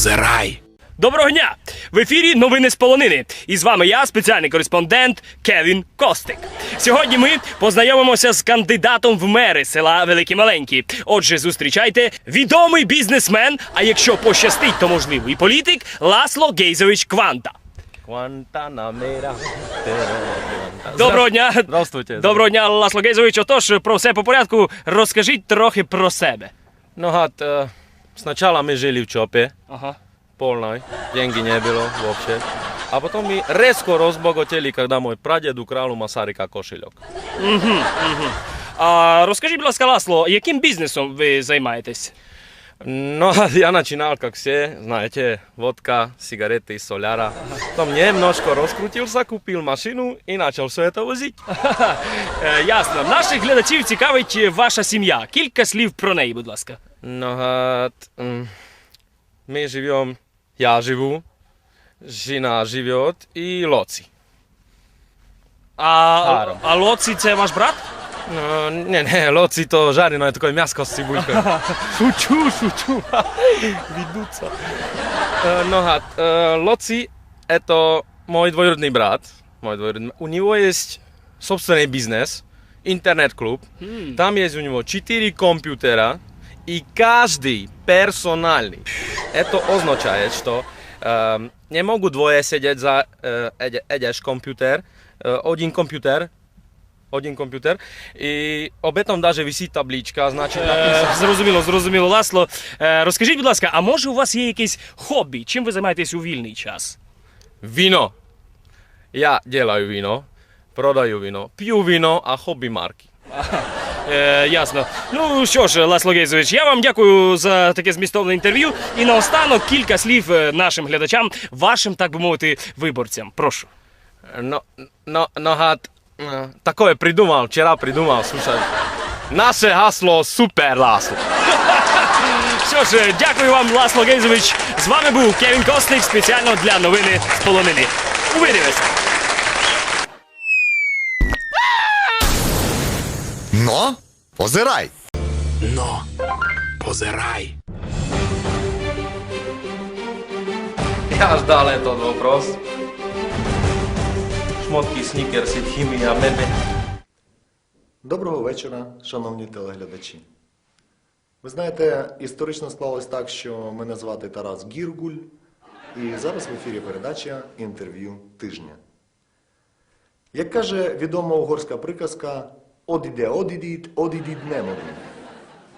Позирай. Доброго дня! В ефірі новини з полонини. І з вами я, спеціальний кореспондент Кевін Костик. Сьогодні ми познайомимося з кандидатом в мери села Великі Маленькі. Отже, зустрічайте відомий бізнесмен, а якщо пощастить, то можливо і політик Ласло Гейзович Кванта. Гуантанамера. Доброго дня! Здравствуйте. Доброго дня, Ласло Гейзович. Отож, про все по порядку. Розкажіть трохи про себе. No hat, e, sначала мы жили в ЧОПе, Ага. полной, деньги не было вообще. А потом мы резко разбогатели, когда мой прадед украл у Масарика кошелек. А розкажіть, будь ласка, Ласло, яким бізнесом ви займаєтесь? No a я начинал, как все, знаете, водка, сигареты из соляра. Потом немножко раскрутился, купил машину и начал все это возить. Е, ясно. Наших глядачів цікавить е, ваша сім'я. Кілька слів про неї, будь ласка. No a mm, t, um, mi živím, já živu, žena život i loci. A, Áro. a locice máš brat? No, ne, ne, loci to žarino je takové mjasko s cibuljkom. šuču, šuču, viduca. E, no a e, loci je to můj dvojrodný brat. Můj dvojrodný, u něho je sobstvený biznes, internet klub. Hmm. Tam je u něho 4 komputera, персональный. Это означает, что э, не могут двое сидеть за э, эде- эдеш компьютер, э, один компьютер, один компьютер. І об этом даже висить табличка, значить Е, написано. зрозуміло, зрозуміло, Ласло. Е, розкажіть, будь ласка, а може у вас є якесь хобі? Чим ви займаєтесь у вільний час? Вино. Я делаю вино, продаю вино, п'ю вино, а хобі марки. Е, ясно. Ну що ж, Ласло Гейзович, я вам дякую за таке змістовне інтерв'ю. І наостанок кілька слів е, нашим глядачам, вашим, так би мовити, виборцям. Прошу. Но, но, но гад, э, такое придумал, вчера придумал, слушай. Наше гасло супер гасло. Що ж, е, дякую вам, Ласло Гейзович. З вами був Кевін Костник спеціально для новини з полонини. Увидимося! Но позирай. Но позирай. Я ждал этот вопрос. Шмотки, сникерсы, химия, мебель. Доброго вечора, шановні телеглядачі. Ви знаєте, історично склалось так, що мене звати Тарас Гіргуль, і зараз в ефірі передача інтерв'ю тижня. Як каже відома угорська приказка Одіде одідіт, одідіт немоді.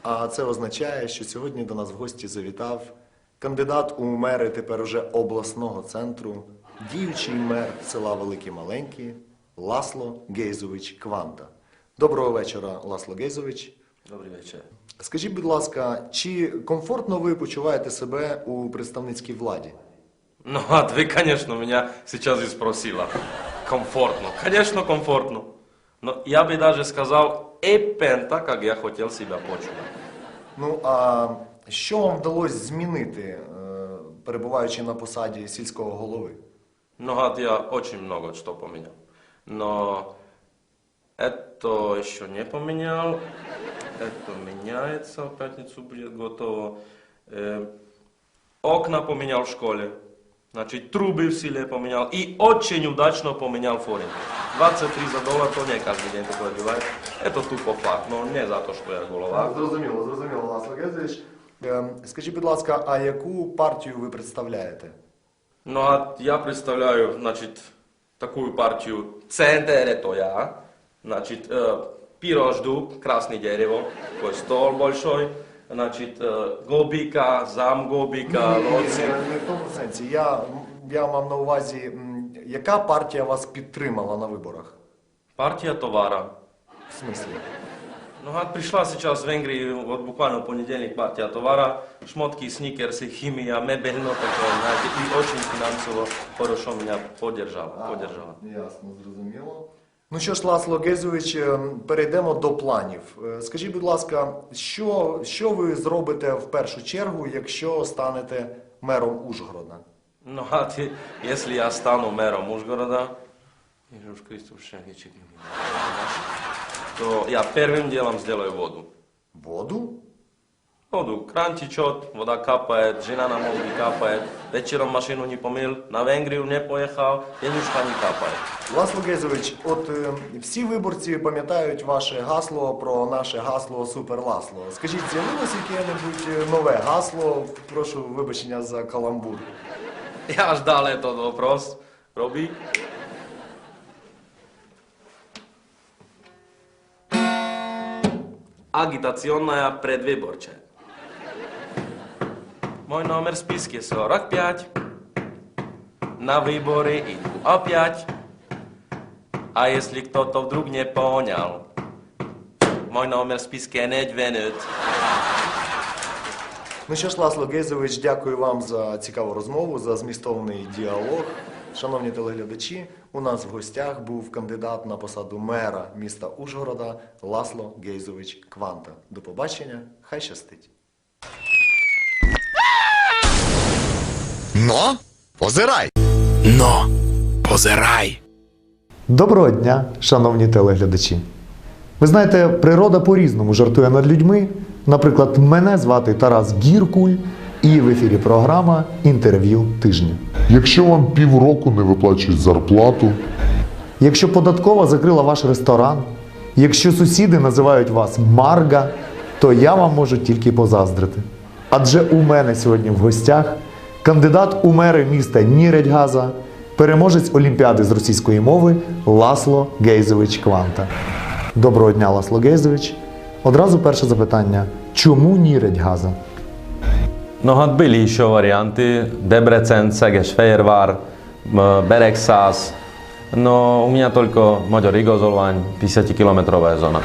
А це означає, що сьогодні до нас в гості завітав кандидат у мери тепер уже обласного центру, діючий мер села Великі Маленькі Ласло Гейзович Кванта. Доброго вечора, Ласло Гейзович. Добрый вечер. Скажіть, будь ласка, чи комфортно ви почуваєте себе у представницькій владі? Ну, а ты, конечно, меня сейчас и спросила. Комфортно. Конечно, комфортно. Но я бы даже сказал, эпента, как я хотел себя почувствовать. Ну а що вам вдалося змінити, е, перебуваючи на посаді сільського голови? Ну, гад, я очень много что поменял. Но это еще не поменял. Это меняется, в пятницу будет готово. Э, окна поменял в школе. Значит, трубы в селе поменял. И очень удачно поменял форинг. 23 за доллар, то не каждый день такое бывает. Это тупо факт, но не за то, что я голова. Зрозуміло, зрозуміло, Ласло Гейзович. Е, Скажіть, будь ласка, а яку партію ви представляєте? Ну, а я представляю, значит, такую партию ЦНТР, это я. Значит, э, пирожду, красное дерево, такой стол большой. Значит, э, Гобика, зам ні, Лоци. не, не в тому сенсі. Я, я мав на увазі, м, яка партія вас підтримала на виборах? Партия товара. В смислі? Ну, а пришла сейчас в Венгрии, вот буквально в понедельник, партия товара, шмотки, сникерсы, химия, мебельно такое, знаете, и очень финансово хорошо меня поддержала, поддержала. Ясно, зрозуміло. Ну що ж, Ласло Гезович, е, перейдемо до планів. Е, Скажіть, будь ласка, що, що ви зробите в першу чергу, якщо станете мером Ужгорода? Ну, а ты, если я стану мэром Ужгорода, Иисус Христос, шагичек, то я первым делом сделаю воду. Воду? Ходу, кран течет, вода капает, жена на мозги капает, вечером машину не помыл, на Венгрию не поехал, денежка не капает. Ласло Гейзович, от е, всі виборці пам'ятають ваше гасло про наше гасло Супер Ласло. Скажіть, з'явилось яке-небудь е, нове гасло? Прошу вибачення за каламбур. Ja ždal этот вопрос. Robi? Агитационная предвыборчая. Мой номер в списке 45. На выборы иду опять. А если кто-то вдруг не понял, мой номер в списке не 12. Ну що ж, Ласло Гейзович, дякую вам за цікаву розмову, за змістовний діалог. Шановні телеглядачі, у нас в гостях був кандидат на посаду мера міста Ужгорода Ласло Гейзович Кванта. До побачення, хай щастить. Но позирай. Но позирай. Доброго дня, шановні телеглядачі. Ви знаєте, природа по-різному жартує над людьми. Наприклад, мене звати Тарас Гіркуль, і в ефірі програма Інтерв'ю тижня. Якщо вам півроку не виплачують зарплату, Якщо податкова закрила ваш ресторан, якщо сусіди називають вас Марга, то я вам можу тільки позаздрити. Адже у мене сьогодні в гостях кандидат у мери міста Ніредьгаза, переможець Олімпіади з російської мови Ласло Гейзович Кванта. Доброго дня, Ласло Гейзович. Одразу перше запитання: чому Ніредьгаза? No hát byly еще варианты. Дебрецен, Szeges, Fehérvár, m, Beregszász. No u меня только Magyar Igazolvány, 50-kilometrová zóna.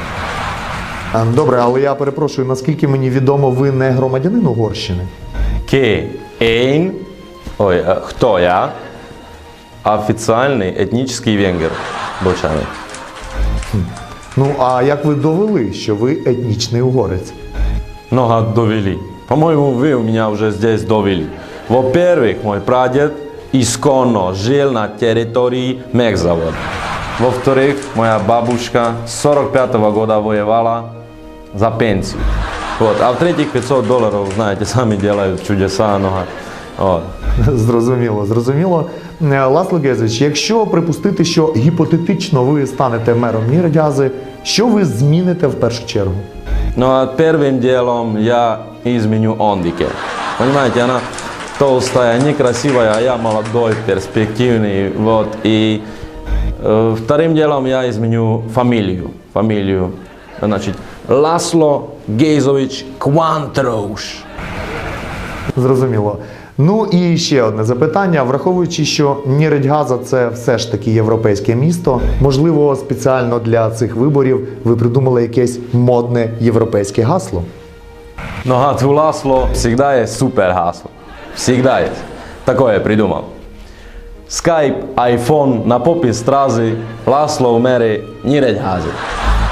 Е, Добре, але я перепрошую, наскільки мені відомо, ви не громадянин Угорщини. Ки én, ой, э, кто я? Официальный этнический венгер. Бочаный. Ну а як ви довели, що ви етнічний угорець? Много довели. По-моему, вы у меня уже здесь довели. Во-первых, мой прадед исконно жил на территории Мехзавода. Во-вторых, моя бабушка с 45 года воевала за пенсию. Вот. А в-третьих, 500 долларов, знаете, сами делают чудеса. Но, вот. Зрозуміло, зрозуміло. Е, Ласло Гезович, якщо припустити, що гіпотетично ви станете мером Ніродязи, що ви зміните в першу чергу? Но а первым делом я изменю Ондике. Понимаете, она толстая, некрасивая, а я молодой, перспективный. Вот. И э, вторым делом я изменю фамилию. Фамилию. Значит, Ласло Гейзович Квантроуш. Зрозуміло. Ну і ще одне запитання. Враховуючи, що Ніридьгаза це все ж таки європейське місто, можливо, спеціально для цих виборів ви придумали якесь модне європейське гасло. Но а Ласло всегда есть супер гасло. Всегда есть. Такое я придумал. Skype, iPhone, на попі стрази, Ласло в мери, ніредь гази.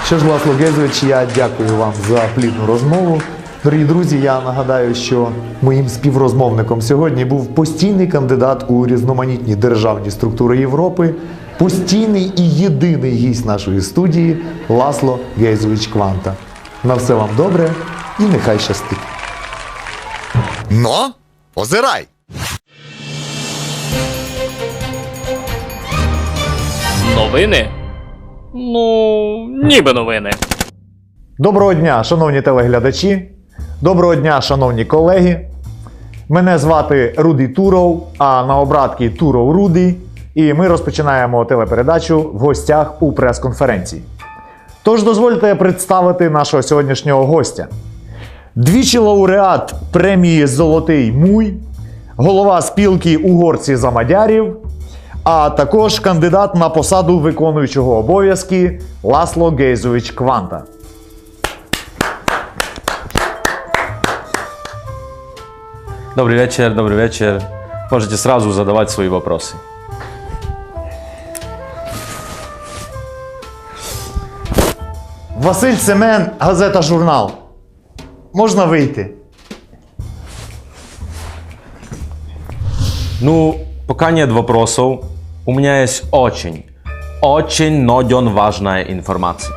Що ж, Ласло Гезович, я дякую вам за плідну розмову. Дорогі друзі, я нагадаю, що моїм співрозмовником сьогодні був постійний кандидат у різноманітні державні структури Європи, постійний і єдиний гість нашої студії Ласло Гейзович Кванта. На все вам добре і нехай щастить. Но позирай. Новини? Ну, ніби новини. Доброго дня, шановні телеглядачі. Доброго дня, шановні колеги. Мене звати Руді Туров, а на обратки Туров Руді. І ми розпочинаємо телепередачу в гостях у прес-конференції. Тож дозвольте представити нашого сьогоднішнього гостя. Двічі лауреат премії Золотий Муй, голова спілки угорці за мадярів, а також кандидат на посаду виконуючого обов'язки Ласло Гейзович Кванта. Добрый вечер, добрый вечер. Можете сразу задавать свои вопросы. Василь Семен, газета журнал. Можна вийти? Ну, пока нет вопросов, У меня есть очень, очень ноден важная информация.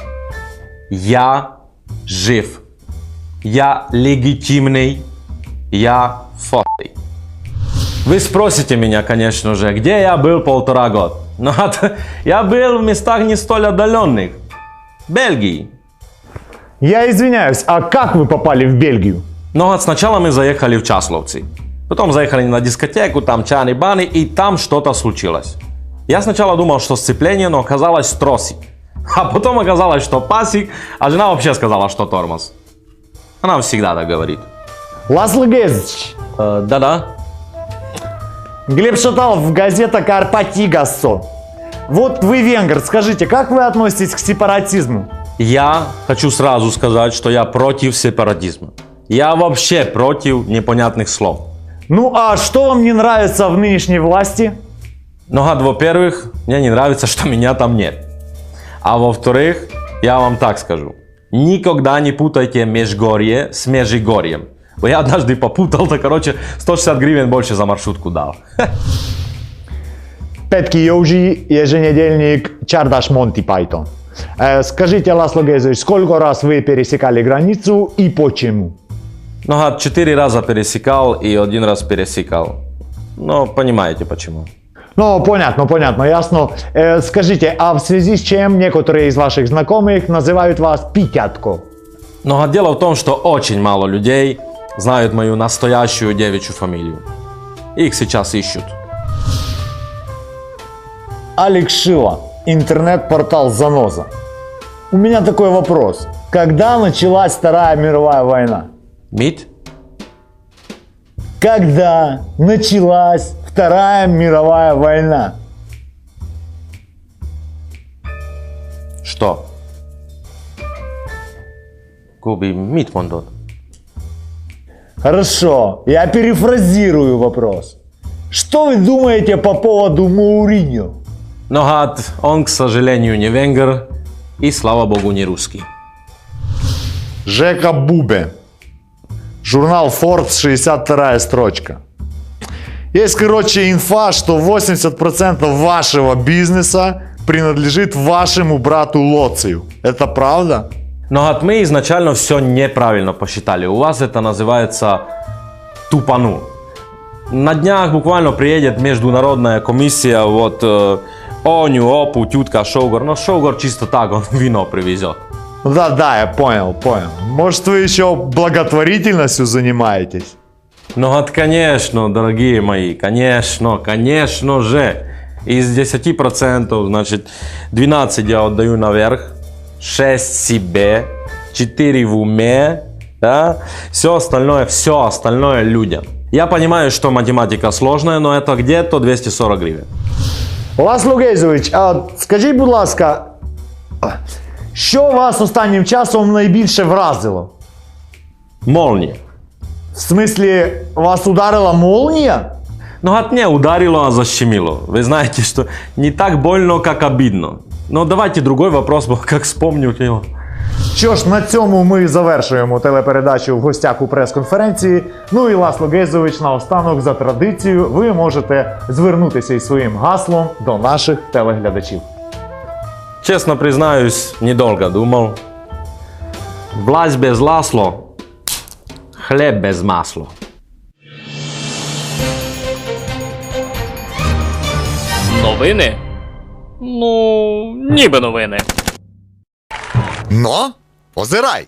Я жив. Я легитимный. Я фотый. Вы спросите меня, конечно же, где я был полтора года. Но от- я был в местах не столь отдаленных. Бельгии. Я извиняюсь, а как вы попали в Бельгию? Но вот сначала мы заехали в Часловцы. Потом заехали на дискотеку, там чаны-баны, и там что-то случилось. Я сначала думал, что сцепление, но оказалось тросик. А потом оказалось, что пасик, а жена вообще сказала, что тормоз. Она всегда так говорит. Ласло Гезович, Э, да-да. Глеб Шаталов в газета «Карпати Гассо». Вот вы венгер, скажите, как вы относитесь к сепаратизму? Я хочу сразу сказать, что я против сепаратизма. Я вообще против непонятных слов. Ну а что вам не нравится в нынешней власти? Ну, гад, во-первых, мне не нравится, что меня там нет. А во-вторых, я вам так скажу. Никогда не путайте Межгорье с Межигорьем. Я однажды попутал, то, короче, 160 гривен больше за маршрутку дал. Петки Йоужи, еженедельник Чардаш Монти Пайтон. Э, скажите, Ласло Гезович, сколько раз вы пересекали границу и почему? Ну, четыре раза пересекал и один раз пересекал. Ну, понимаете почему. Ну, понятно, понятно, ясно. Э, скажите, а в связи с чем некоторые из ваших знакомых называют вас Питятко? Но гад, дело в том, что очень мало людей знают мою настоящую девичью фамилию. Их сейчас ищут. Алекс Шила, интернет-портал «Заноза». У меня такой вопрос. Когда началась Вторая мировая война? Мит? Когда началась Вторая мировая война? Что? Куби, мит мондот. Хорошо, я перефразирую вопрос. Что вы думаете по поводу Мауриньо? Но гад, он, к сожалению, не венгер и, слава богу, не русский. Жека Бубе. Журнал Forbes, 62 строчка. Есть, короче, инфа, что 80% вашего бизнеса принадлежит вашему брату Лоцию. Это правда? Но гад, мы изначально все неправильно посчитали. У вас это называется тупану. На днях буквально приедет международная комиссия, вот э, Оню, Опу, Тютка, Шоугар. Но Шоугар чисто так, он вино привезет. Ну Да, да, я понял, понял. Может, вы еще благотворительностью занимаетесь? Ну, от, конечно, дорогие мои, конечно, конечно же. Из 10%, значит, 12 я отдаю наверх, 6 себе, 4 в уме, да, все остальное, все остальное людям. Я понимаю, что математика сложная, но это где-то 240 гривен. Ласло Гейзович, а скажіть, будь ласка, що вас останнім часом найбільше вразило? Молния. В смислі, вас ударила молнія? Ну, от не ударило, а защемило. Вы знаете, что не так больно, как обидно. Но давайте другой вопрос, бо как вспомню его. Що ж, на цьому ми завершуємо телепередачу в гостях у прес-конференції. Ну і Ласло Гейзович, наостанок за традицією, ви можете звернутися із своїм гаслом до наших телеглядачів. Честно признаюсь, недолго думал. Власть без ласло, хлеб без масла. Новини? Ну, ніби новини. Но позирай.